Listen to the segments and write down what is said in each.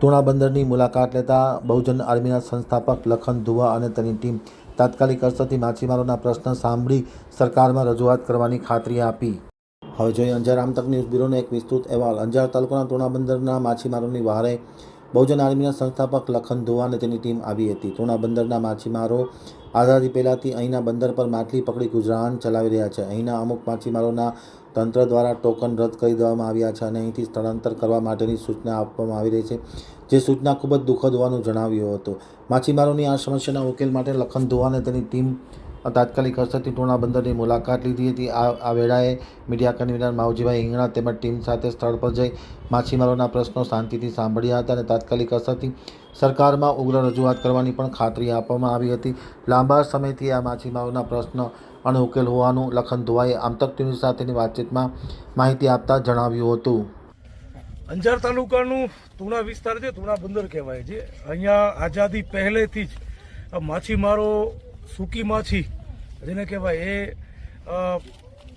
તુણા બંદરની મુલાકાત લેતા બહુજન આર્મીના સંસ્થાપક લખન ધુવા અને તેની ટીમ તાત્કાલિક અસરથી માછીમારોના પ્રશ્ન સાંભળી સરકારમાં રજૂઆત કરવાની ખાતરી આપી. હવે જોઈએ અંજાર આમતક ન્યૂઝ બ્યુરોનો એક વિસ્તૃત અહેવાલ. અંજાર તાલુકાના તુણા બંદરના માછીમારોની વહારે બહુજન આર્મીના સંસ્થાપક લખન ધુવા અને તેની ટીમ આવી હતી. તુણા બંદરના માછીમારો આઝાદી પહેલાંથી અહીંના બંદર પર માછલી પકડી ગુજરાન ચલાવી રહ્યા છે. અહીંના અમુક માછીમારોના તંત્ર દ્વારા ટોકન રદ કરી દેવામાં આવ્યા છે અને અહીંથી સ્થળાંતર કરવા માટેની સૂચના આપવામાં આવી રહી છે. જે સૂચના ખૂબ જ દુઃખદ હોવાનું જણાવ્યું હતું. માછીમારોની આ સમસ્યાના ઉકેલ માટે લખન ધોવા અને તેની ટીમ તાત્કાલિક અસરથી ટોણા બંદરની મુલાકાત લીધી હતી. આ આ વેળાએ મીડિયા કન્વીનર માવજીભાઈ હિંગણા તેમજ ટીમ સાથે સ્થળ પર જઈ માછીમારોના પ્રશ્નો શાંતિથી સાંભળ્યા હતા અને તાત્કાલિક અસરથી સરકારમાં ઉગ્ર રજૂઆત કરવાની પણ ખાતરી આપવામાં આવી હતી. લાંબા સમયથી આ માછીમારોના પ્રશ્ન અણઉકેલ હોવાનું લખન ધોવાએ આમતક ટીવી સાથેની વાતચીતમાં માહિતી આપતા જણાવ્યું હતું. અંજાર તાલુકાનું તુણા વિસ્તાર છે, તુણા બંદર કહેવાય છે. અહીંયા આઝાદી પહેલેથી જ માછીમારો સૂકી માછી, જેને કહેવાય એ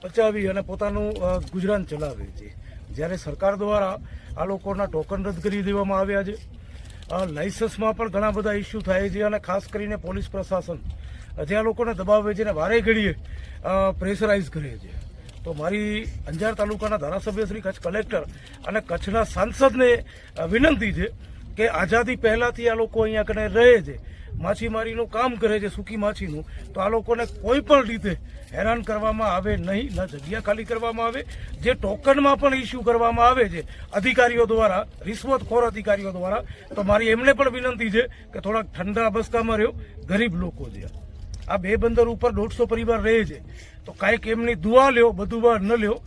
પચાવી અને પોતાનું ગુજરાન ચલાવે છે. જ્યારે સરકાર દ્વારા આ લોકોના ટોકન રદ કરી દેવામાં આવ્યા છે. લાઇસન્સમાં પણ ઘણા બધા ઇસ્યુ થાય છે અને ખાસ કરીને પોલીસ પ્રશાસન જે આ લોકોને દબાવે છે અને વારે ઘડીએ પ્રેશરાઇઝ કરે છે તો મારી અંજાર તાલુકાના ધારાસભ્ય શ્રી કચ્છ કલેક્ટર અને કચ્છના સાંસદને વિનંતી છે કે આઝાદી પહેલાંથી આ લોકો અહીંયા કને રહે છે, માછીમારીનું કામ કરે છે, સૂકી માછીનું, તો આ લોકોને કોઈ પણ રીતે હેરાન કરવામાં આવે નહીં, ન જગ્યા ખાલી કરવામાં આવે, જે ટોકનમાં પણ ઇસ્યુ કરવામાં આવે છે, અધિકારીઓ દ્વારા, રિશ્વતખોર અધિકારીઓ દ્વારા, તો મારી એમને પણ વિનંતી છે કે થોડાક ઠંડા અબસ્કામાં રહ્યો, ગરીબ લોકો છે આ બે બંદર ઉપર દોઢસો પરિવાર રહે છે. તો કાંઈક એમની દુઆ લ્યો, બધું બહાર ન લ્યો.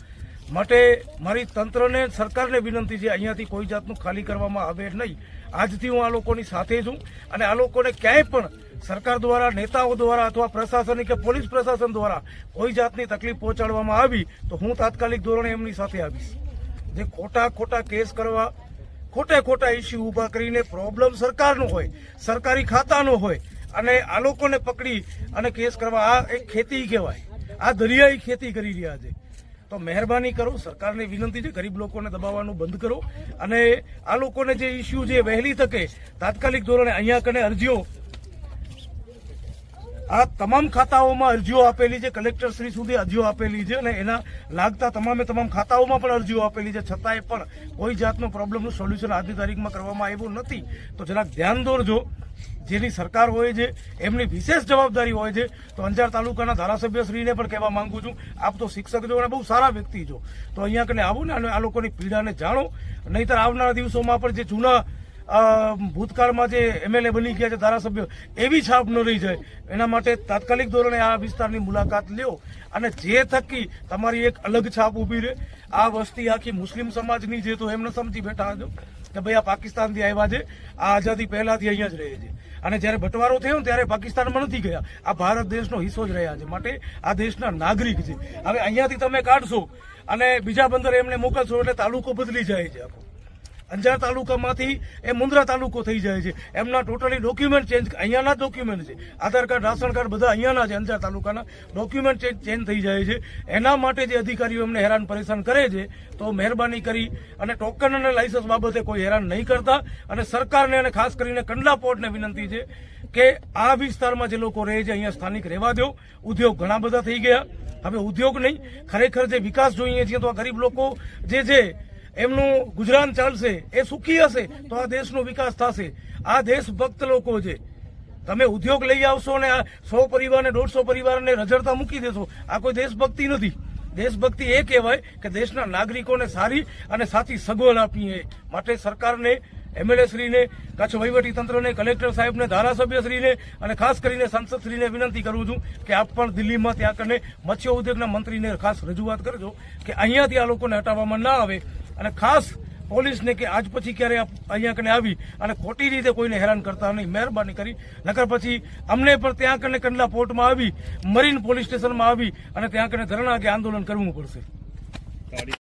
માટે મારી તંત્રને, સરકારને વિનંતી છે, અહીંયાથી કોઈ જાતનું ખાલી કરવામાં આવે નહીં. આજથી હું આ લોકોની સાથે છું અને આ લોકોને ક્યાંય પણ સરકાર દ્વારા, નેતાઓ દ્વારા અથવા પ્રશાસન કે પોલીસ પ્રશાસન દ્વારા કોઈ જાતની તકલીફ પહોંચાડવામાં આવી તો હું તાત્કાલિક ધોરણે એમની સાથે આવીશ. જે ખોટા ખોટા કેસ કરવા, ખોટા ખોટા ઇસ્યુ ઊભા કરીને પ્રોબ્લેમ સરકારનો હોય, સરકારી ખાતાનો હોય અને આ લોકોને પકડી અને કેસ કરવા આ એક ખેતી કહેવાય. આ દરિયાઈ ખેતી કરી રહ્યા છે. તો મહેરબાની કરો, સરકારને વિનંતી છે, ગરીબ લોકોને દબાવવાનું બંધ કરો અને આ લોકોને જે ઇસ્યુ છે વહેલી તકે તાત્કાલિક ધોરણે અહીંયા કને અરજીઓ આ તમામ ખાતાઓમાં અરજીઓ આપેલી છે કલેક્ટર શ્રી સુધી અરજીઓ આપેલી છે અને એના લાગતા તમામે તમામ ખાતાઓમાં પણ અરજીઓ આપેલી છે. છતાંય પણ કોઈ જાતનો પ્રોબ્લેમનું સોલ્યુશન આજની તારીખમાં કરવામાં આવ્યું નથી. તો જરાક ધ્યાન દોરજો. જેની સરકાર હોય છે, એમની વિશેષ જવાબદારી હોય છે, તો અંજાર તાલુકાના ધારાસભ્યશ્રીને પણ કહેવા માંગુ છું. આપ તો શિક્ષક છો અને બહુ સારા વ્યક્તિ છો. તો અહીંયા કને આવો ને આ લોકોની પીડાને જાણો. નહીતર આવનારા દિવસોમાં પણ જે જૂના ભૂતકાળમાં જે એમએલએ બની ગયા છે, ધારાસભ્ય, એવી છાપ ન રહી જાય. એના માટે તાત્કાલિક ધોરણે આ વિસ્તારની મુલાકાત લ્યો અને જે થકી તમારી એક અલગ છાપ ઊભી રહે. આ વસ્તી આખી મુસ્લિમ સમાજની જે તો એમને સમજી બેઠા હતો કે ભાઈ આ પાકિસ્તાનથી આવ્યા છે, આ આઝાદી પહેલાથી અહીંયા જ રહે છે. અને જ્યારે બટવારો થયો ને ત્યારે પાકિસ્તાનમાં નથી ગયા. આ ભારત દેશનો હિસ્સો જ રહ્યા છે. માટે આ દેશના નાગરિક છે. હવે અહીંયાથી તમે કાઢશો અને બીજા બંદર એમને મોકલશો એટલે તાલુકો બદલી જાય છે આખો. અંજાર તાલુકામાંથી એ મુન્દ્રા તાલુકો થઈ જાય છે. એમના ટોટલી ડોક્યુમેન્ટ ચેન્જ, અહીંયાના ડોક્યુમેન્ટ છે. આધાર કાર્ડ, રાશન કાર્ડ બધા અહીંયાના છે અંજાર તાલુકાના. ડોક્યુમેન્ટ ચેન્જ થઈ જાય છે. એના માટે જે અધિકારીઓ એમને હેરાન પરેશાન કરે છે, તો મહેરબાની કરી અને ટોકન અને લાયસન્સ બાબતે કોઈ હેરાન નહીં કરતા. અને સરકારને અને ખાસ કરીને કંડલા પોર્ટને વિનંતી છે કે આ વિસ્તારમાં જે લોકો રહે છે, અહીંયા સ્થાનિક રહેવા દો. ઉદ્યોગ ઘણા બધા થઈ ગયા. હવે ઉદ્યોગ નહીં, ખરેખર જે વિકાસ જોઈએ છીએ તો આ ગરીબ લોકો જે છે એમનું ગુજરાન ચાલશે, એ સુખી હશે, તો આ દેશનો વિકાસ થશે. આ દેશભક્ત લોકો છે. તમે ઉદ્યોગ લઈ આવશો ને આ સો પરિવારને, દોઢસો પરિવારને રજડતા મૂકી દેશો. આ કોઈ દેશભક્તિ નથી. દેશભક્તિ એ કહેવાય કે દેશના નાગરિકોને સારી અને સાચી સગવડ આપીએ. માટે સરકારને એમએલએ શ્રીને કચ્છ વહીવટી તંત્રને કલેક્ટર સાહેબને ધારાસભ્ય શ્રીને અને ખાસ કરીને સાંસદ શ્રીને વિનંતી કરું છું કે આપ પણ દિલ્હીમાં ત્યાં કરીને મત્સ્ય ઉદ્યોગના મંત્રીને ખાસ રજૂઆત કરજો કે અહીંયાથી આ લોકોને હટાવવામાં ના આવે. અને ખાસ પોલીસને કે આજ પછી ક્યારે અહીંયા કને આવી અને ખોટી રીતે કોઈને હેરાન કરતા નહીં. મહેરબાની કરી. નકર પછી અમને પણ ત્યાં કને કંડલા પોર્ટમાં આવી, મરીન પોલીસ સ્ટેશનમાં આવી અને ત્યાં કને ધરણા કે આંદોલન કરવું પડશે.